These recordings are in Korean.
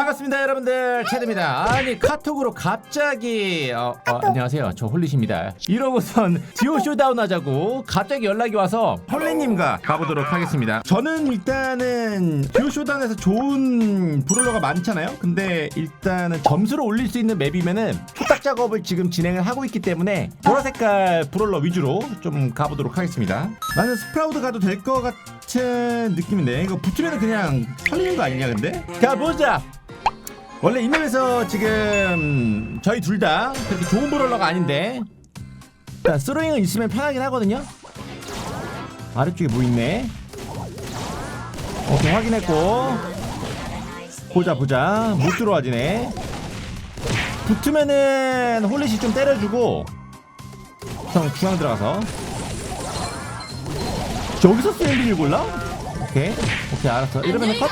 반갑습니다 여러분들. 체드입니다. 아니 카톡으로 갑자기 어, 어, 안녕하세요. 저 홀리십니다. 이러고선 듀오 쇼다운 하자고 갑자기 연락이 와서 홀리님과 가보도록 하겠습니다. 저는 일단은 듀오 쇼다운에서 좋은 브롤러가 많잖아요. 근데 일단은 점수를 올릴 수 있는 맵이면은 후딱 작업을 지금 진행을 하고 있기 때문에 보라색깔 브롤러 위주로 좀 가보도록 하겠습니다. 나는 스프라우드 가도 될 것 같은 느낌인데 이거 붙으면 그냥 털리는 거 아니냐 근데? 가보자 원래 이 맵에서 지금 저희 둘 다 그렇게 좋은 브롤러가 아닌데. 일단 스로잉은 있으면 편하긴 하거든요. 아래쪽에 뭐 있네? 오케이 확인했고. 보자 보자. 못 들어와지네. 붙으면은 홀릿이 좀 때려주고. 형 중앙 들어가서. 여기서 스윙을 골라? 오케이 오케이 알았어. 이러면은 컷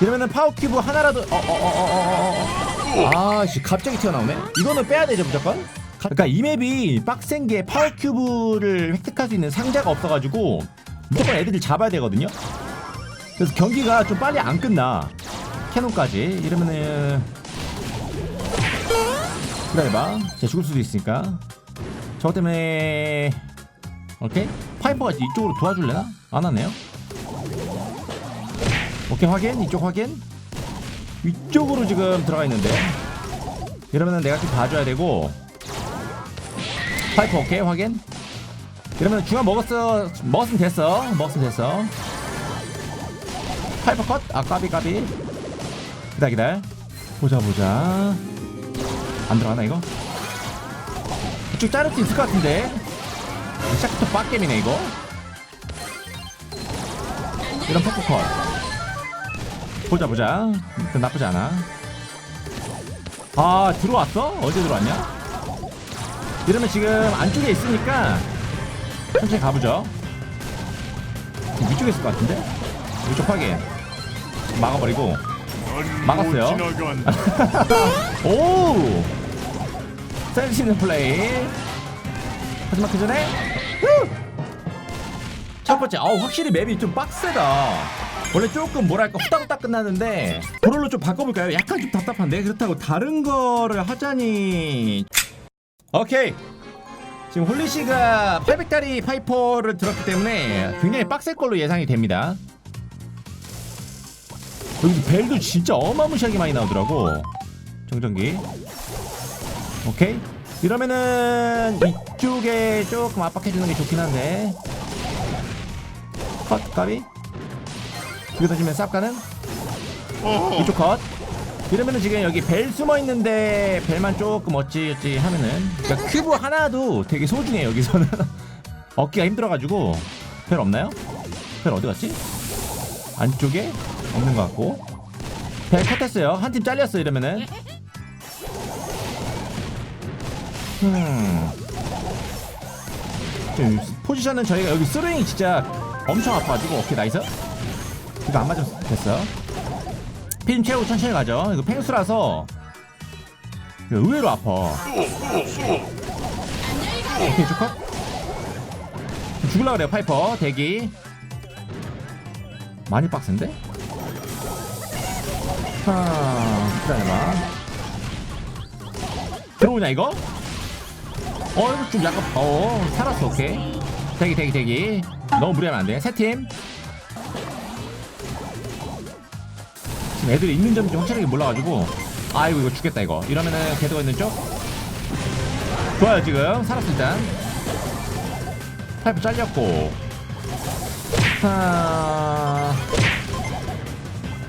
이러면은 파워 큐브 하나라도 어어 어 어 어 아씨 갑자기 튀어나오네? 이거는 빼야 되죠 무조건? 그러니까 이 맵이 빡센 게 파워 큐브를 획득할 수 있는 상자가 없어가지고 무조건 애들을 잡아야 되거든요? 그래서 경기가 좀 빨리 안 끝나. 캐논까지. 이러면은 기다려봐. 제가 죽을 수도 있으니까. 저것 때문에 오케이? 파이퍼가 이쪽으로 도와줄래나? 안 하네요 오케이 확인. 이쪽 확인. 위쪽으로 지금 들어가 있는데. 이러면은 내가 좀 봐줘야 되고. 파이퍼 오케이 확인. 이러면 중앙 먹었어. 먹었으면 됐어. 먹었으면 됐어. 파이퍼 컷아 까비 까비. 기다 기다 보자 보자. 안 들어가나 이거? 이쪽 자를 수 있을 것 같은데. 시작부터 빡겜이네 이거. 이런 퍼프컷 보자 보자. 일단 나쁘지 않아. 아 들어왔어? 어제 들어왔냐? 이러면 지금 안쪽에 있으니까 천천히 가보죠. 위쪽에 있을 것 같은데? 위쪽 확인. 막아버리고. 막았어요. 오! 센스 있는 플레이. 하지만 그 전에 후! 첫 번째 아우 확실히 맵이 좀 빡세다 원래 조금 뭐랄까 후딱후딱 끝나는데 브롤로 좀 바꿔볼까요? 약간 좀 답답한데? 그렇다고 다른 거를 하자니. 오케이. 지금 홀리씨가 800다리 파이퍼를 들었기 때문에 굉장히 빡셀 걸로 예상이 됩니다. 여기 벨도 진짜 어마무시하게 많이 나오더라고 정전기. 오케이. 이러면은 이쪽에 조금 압박해주는 게 좋긴 한데. 컷 까비 두개 던지면 쌉 가는? 이쪽 컷. 이러면은 지금 여기 벨 숨어 있는데 벨만 조금 어찌어찌 하면은. 그러니까 큐브 하나도 되게 소중해 여기서는. 얻기가 힘들어가지고. 벨 없나요? 벨 어디 갔지? 안쪽에? 없는 것 같고. 벨 컷했어요. 한 팀 잘렸어 이러면은. 음. 포지션은 저희가 여기 스로잉이 진짜 엄청 아파가지고. 오케이 나이스 이거 안 맞으면 됐어 핀 채우고 천천히 가죠. 이거 팽수라서. 이거 의외로 아파. 오케이 좋컷. 죽을라 그래요 파이퍼. 대기. 많이 빡센데? 하 기다려봐. 들어오냐 이거? 어 이거 좀 약간 어 살았어 오케이. 대기 대기 대기. 너무 무리하면 안 돼. 세 팀 지금 애들이 있는 점이 좀 확실하게 몰라가지고. 아이고 이거 죽겠다 이거. 이러면은 궤도가 있는 쪽? 좋아요 지금. 살았어 일단. 파이프 잘렸고. 하...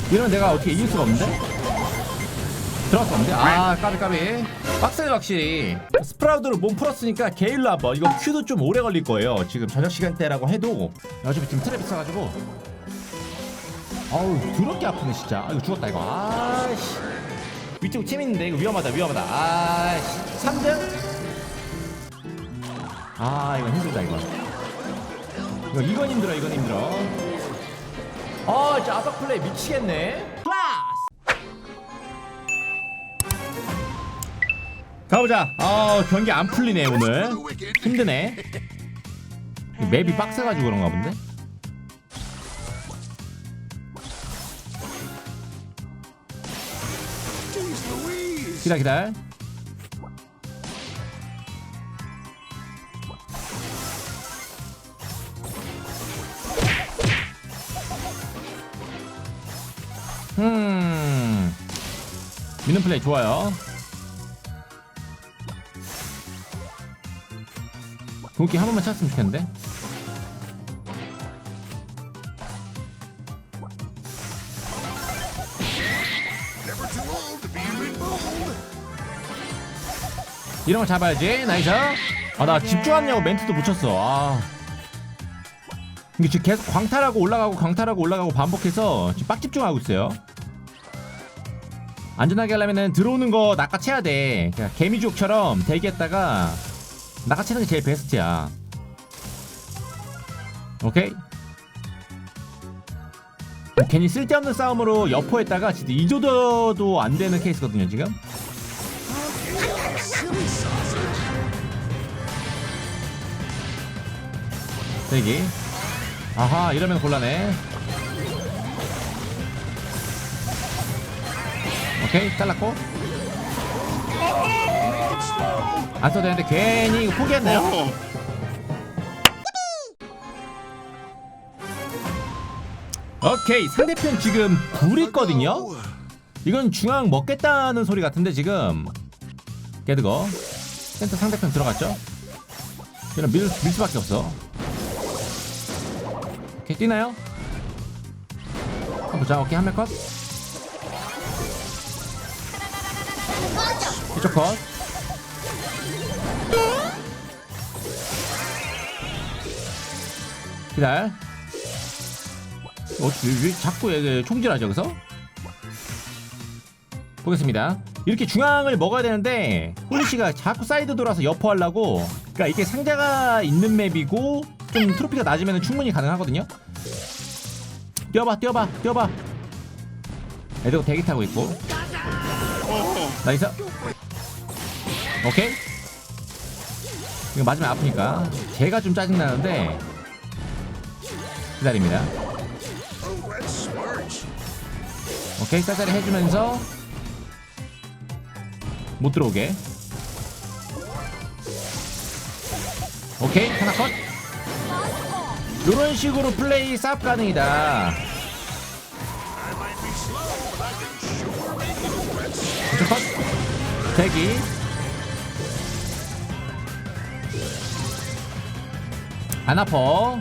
이러면 내가 어떻게 이길 수가 없는데? 들어갔었는데? 아 까비 까비. 빡세네 확실히. 스프라우드로 몸 풀었으니까 게일로 한번. 이거 큐도 좀 오래 걸릴 거예요. 지금 저녁 시간대라고 해도. 어차피 지금 트랩 있어가지고 아우 더럽게 아프네 진짜. 아 이거 죽었다 이거. 아씨. 위쪽 팀 있는데 이거 위험하다 위험하다. 아씨. 3등? 아 이거 힘들다 이거 이거 이건 힘들어 이건 힘들어. 아 진짜 압박 플레이 미치겠네. 클라스! 가보자. 아 경기 안 풀리네 오늘. 힘드네. 맵이 빡세가지고 그런가 본데 기다 기다 음 미는 플레이 좋아요. 궁극기 한 번만 찾았으면 좋겠는데 이런 거 잡아야지. 나이스. 아나 집중하냐고 멘트도 붙였어. 아. 이게 지금 계속 광탈하고 올라가고 광탈하고 올라가고 반복해서 지금 빡 집중하고 있어요. 안전하게 하려면은 들어오는 거 낚아채야 돼. 그냥 개미족처럼 대기했다가 낚아채는 게 제일 베스트야. 오케이? 괜히 쓸데없는 싸움으로 여포했다가 진짜 이조도도 안 되는 케이스거든요 지금 대기. 아하 이러면 곤란해. 오케이 잘랐고. 안 써도 되는데 괜히 이거 포기했나요? 오케이 상대편 지금 불 있거든요. 이건 중앙 먹겠다는 소리 같은데 지금. 깨드거. 센터 상대편 들어갔죠? 그냥 밀, 밀 수밖에 없어 오케이 뛰나요? 한번 보자 오케이 한 명 컷 이쪽 컷 기다려 어떻게 왜 자꾸 얘 총질하죠 여기서? 보겠습니다. 이렇게 중앙을 먹어야 되는데 홀리씨가 자꾸 사이드 돌아서 여포하려고 그러니까 이게 상자가 있는 맵이고 좀 트로피가 낮으면 충분히 가능하거든요. 뛰어봐 뛰어봐 뛰어봐. 애들 대기 타고 있고. 나이스. 오케이. 이거 맞으면 아프니까. 제가 좀 짜증나는데 기다립니다. 오케이 짜짜리 해주면서 못 들어오게. 오케이 하나 컷 이런 식으로 플레이 쌉 가능이다 대기 안 아파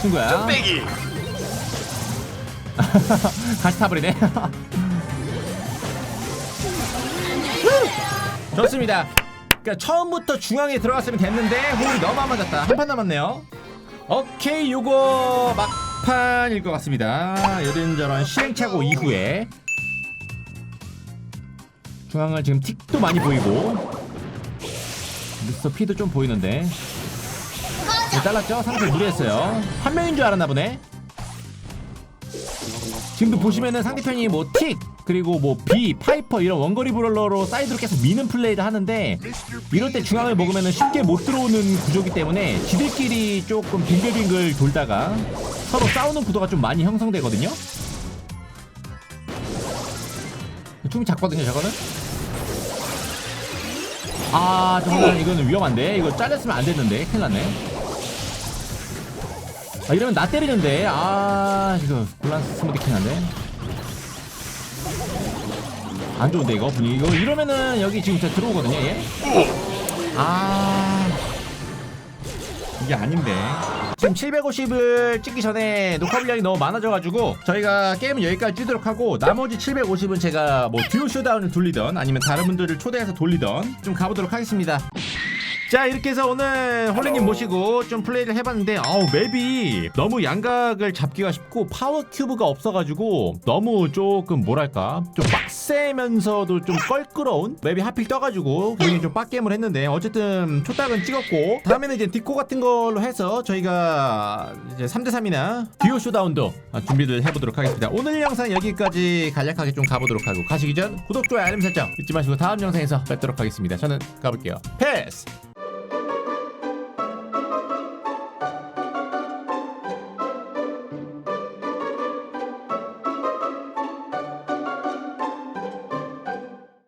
친구야 빼기. 같이 타버리네. 좋습니다. 그러니까 처음부터 중앙에 들어갔으면 됐는데 호흡이 너무 안 맞았다. 한 판 남았네요. 오케이, 요거 막판일 것 같습니다. 이런저런 시행착오 이후에 중앙을 지금 틱도 많이 보이고 미스터 피도 좀 보이는데 네, 잘랐죠? 상태 무리했어요. 한 명인 줄 알았나 보네. 지금도 보시면은 상대편이 뭐 틱 그리고 뭐 비, 파이퍼 이런 원거리 브롤러로 사이드로 계속 미는 플레이를 하는데 이럴 때 중앙을 먹으면은 쉽게 못 들어오는 구조기 때문에 지들끼리 조금 빙글빙글 돌다가 서로 싸우는 구도가 좀 많이 형성되거든요. 춤이 작거든요, 저거는. 아, 정말 이거는 위험한데. 이거 잘렸으면 안 됐는데. 큰일 났네. 아, 이러면 나 때리는데. 아, 이거 곤란 스무디킹 한데. 안 좋은데, 이거 분위기. 이거 이러면은 여기 지금 진짜 들어오거든요, 얘. 아. 이게 아닌데. 지금 750을 찍기 전에 녹화 분량이 너무 많아져가지고 저희가 게임은 여기까지 뛰도록 하고 나머지 750은 제가 뭐 듀오 쇼다운을 돌리던 아니면 다른 분들을 초대해서 돌리던 좀 가보도록 하겠습니다. 자 이렇게 해서 오늘 홀리님 모시고 좀 플레이를 해봤는데 아우 맵이 너무 양각을 잡기가 쉽고 파워 큐브가 없어가지고 너무 조금 뭐랄까 좀 빡세면서도 좀 껄끄러운 맵이 하필 떠가지고 굉장히 좀 빡게임을 했는데 어쨌든 초딱은 찍었고 다음에는 이제 디코 같은 걸로 해서 저희가 이제 3대3이나 듀오 쇼다운도 준비를 해보도록 하겠습니다. 오늘 영상 여기까지 간략하게 좀 가보도록 하고 가시기 전 구독, 좋아요, 알림 설정 잊지 마시고 다음 영상에서 뵙도록 하겠습니다. 저는 가볼게요. 패스